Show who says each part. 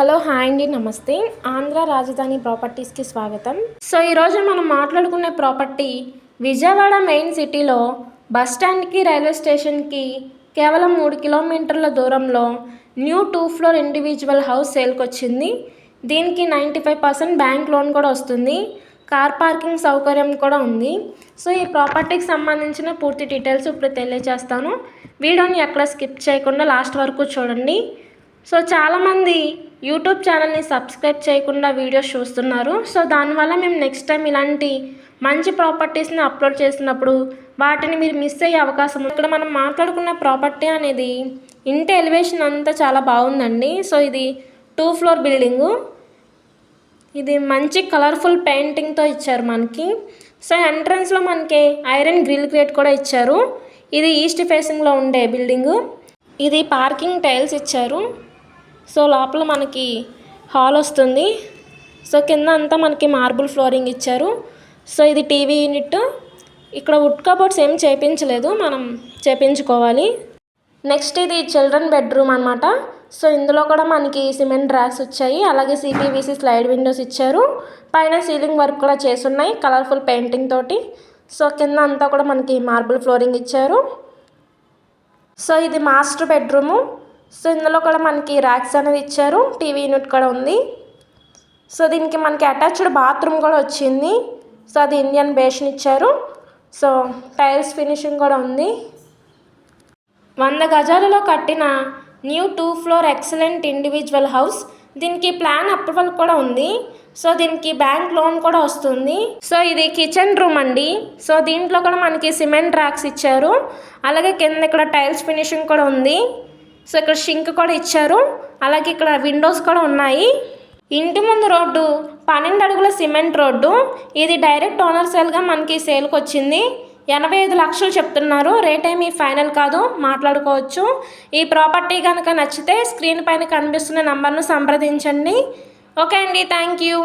Speaker 1: Hello hi అండి నమస్తే. ఆంధ్ర రాజధాని ప్రాపర్టీస్కి స్వాగతం. సో ఈరోజు మనం మాట్లాడుకునే ప్రాపర్టీ విజయవాడ మెయిన్ సిటీలో బస్ స్టాండ్కి రైల్వే స్టేషన్కి కేవలం మూడు కిలోమీటర్ల దూరంలో new two floor individual house సేల్కి వచ్చింది దీనికి ninety five percent bank loan కూడా వస్తుంది. కార్ పార్కింగ్ సౌకర్యం కూడా ఉంది. సో ఈ ప్రాపర్టీకి సంబంధించిన పూర్తి డీటెయిల్స్ ఇప్పుడు తెలియజేస్తాను. వీడియోని ఎక్కడ స్కిప్ చేయకుండా లాస్ట్ వరకు చూడండి. సో చాలామంది యూట్యూబ్ ఛానల్ని సబ్స్క్రైబ్ చేయకుండా వీడియోస్ చూస్తున్నారు. సో దానివల్ల మేము నెక్స్ట్ టైం ఇలాంటి మంచి ప్రాపర్టీస్ని అప్లోడ్ చేసినప్పుడు వాటిని మీరు మిస్ అయ్యే అవకాశం ఇక్కడ మనం మాట్లాడుకున్న ప్రాపర్టీ అనేది ఇంటి ఎలివేషన్ అంతా చాలా బాగుందండి. సో ఇది టూ ఫ్లోర్ బిల్డింగు. ఇది మంచి కలర్ఫుల్ పెయింటింగ్తో ఇచ్చారు మనకి. సో ఎంట్రన్స్లో మనకి ఐరన్ గ్రిల్ గ్రేట్ కూడా ఇచ్చారు. ఇది ఈస్ట్ ఫేసింగ్లో ఉండే బిల్డింగు. ఇది పార్కింగ్ టైల్స్ ఇచ్చారు. సో లోపల మనకి హాల్ వస్తుంది. సో కింద అంతా మనకి మార్బుల్ ఫ్లోరింగ్ ఇచ్చారు. సో ఇది టీవీ యూనిట్. ఇక్కడ వుడ్ కబోర్డ్స్ ఏం చేపించలేదు. మనం చేపించుకోవాలి. నెక్స్ట్ ఇది చిల్డ్రన్ బెడ్రూమ్ అనమాట సో ఇందులో కూడా మనకి సిమెంట్ ర్యాక్స్ వచ్చాయి. అలాగే సిపివిసి స్లైడ్ విండోస్ ఇచ్చారు. పైన సీలింగ్ వర్క్ కూడా చేసున్నాయి కలర్ఫుల్ పెయింటింగ్ తోటి. సో కింద అంతా కూడా మనకి మార్బుల్ ఫ్లోరింగ్ ఇచ్చారు. సో ఇది మాస్టర్ బెడ్రూము. సో ఇందులో కూడా మనకి ర్యాక్స్ అనేది ఇచ్చారు. టీవీ యూనిట్ కూడా ఉంది. సో దీనికి మనకి అటాచ్డ్ బాత్రూమ్ కూడా వచ్చింది. సో అది ఇండియన్ బేషన్ ఇచ్చారు. సో టైల్స్ ఫినిషింగ్ కూడా ఉంది. వంద గజాలలో కట్టిన new two floor excellent individual house దీనికి ప్లాన్ అప్రూవల్ కూడా ఉంది. సో దీనికి బ్యాంక్ లోన్ కూడా వస్తుంది. సో ఇది కిచెన్ రూమ్ అండి. సో దీంట్లో కూడా మనకి సిమెంట్ ర్యాక్స్ ఇచ్చారు. అలాగే కింద ఇక్కడ టైల్స్ ఫినిషింగ్ కూడా ఉంది. సో ఇక్కడ షింక్ కూడా ఇచ్చారు. అలాగే ఇక్కడ విండోస్ కూడా ఉన్నాయి. ఇంటి ముందు రోడ్డు పన్నెండు అడుగుల సిమెంట్ రోడ్డు. ఇది డైరెక్ట్ ఓనర్ సేల్గా మనకి సేల్కి వచ్చింది. ఎనభై ఐదు లక్షలు చెప్తున్నారు. రేట్ ఏమీ ఫైనల్ కాదు. మాట్లాడుకోవచ్చు. ఈ ప్రాపర్టీ కనుక నచ్చితే స్క్రీన్ పైన కనిపిస్తున్న నంబర్ను సంప్రదించండి. ఓకే అండి. Thank you.